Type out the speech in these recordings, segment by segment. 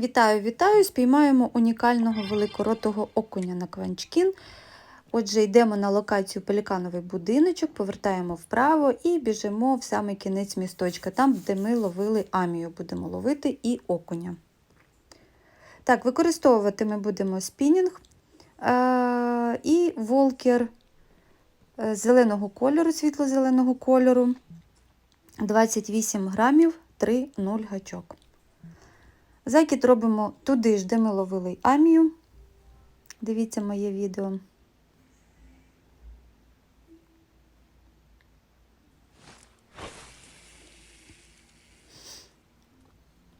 Вітаю, вітаю! Спіймаємо унікального великоротого окуня на кванчкін. Отже, йдемо на локацію пелікановий будиночок, повертаємо вправо і біжимо в самий кінець місточка, там, де ми ловили амію, будемо ловити і окуня. Так, використовувати ми будемо спінінг е- і волкер е, зеленого кольору, світло-зеленого кольору. 28 грамів 3,0 гачок. Закид робимо туди ж, де ми ловили амію. Дивіться моє відео.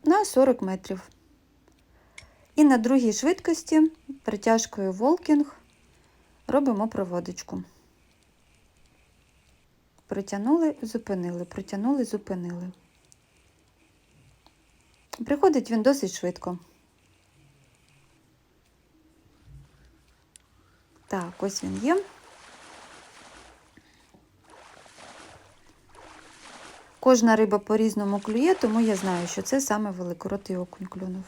На 40 метрів. І на другій швидкості притяжкою волкінг робимо проводочку. Притягнули, зупинили, притягнули, зупинили. Приходить він досить швидко. Так, ось він є. Кожна риба по-різному клює, тому я знаю, що це саме великоротий окунь клюнув.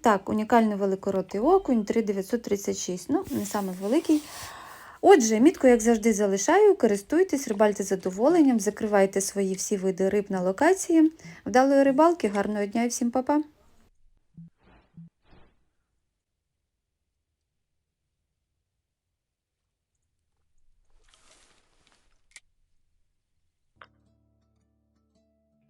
Так, унікальний великоротий окунь 3936. Ну, не саме великий. Отже, мітку, як завжди, залишаю, користуйтесь, рибальте задоволенням, закривайте свої всі види риб на локації. Вдалої рибалки, гарного дня і всім па-па!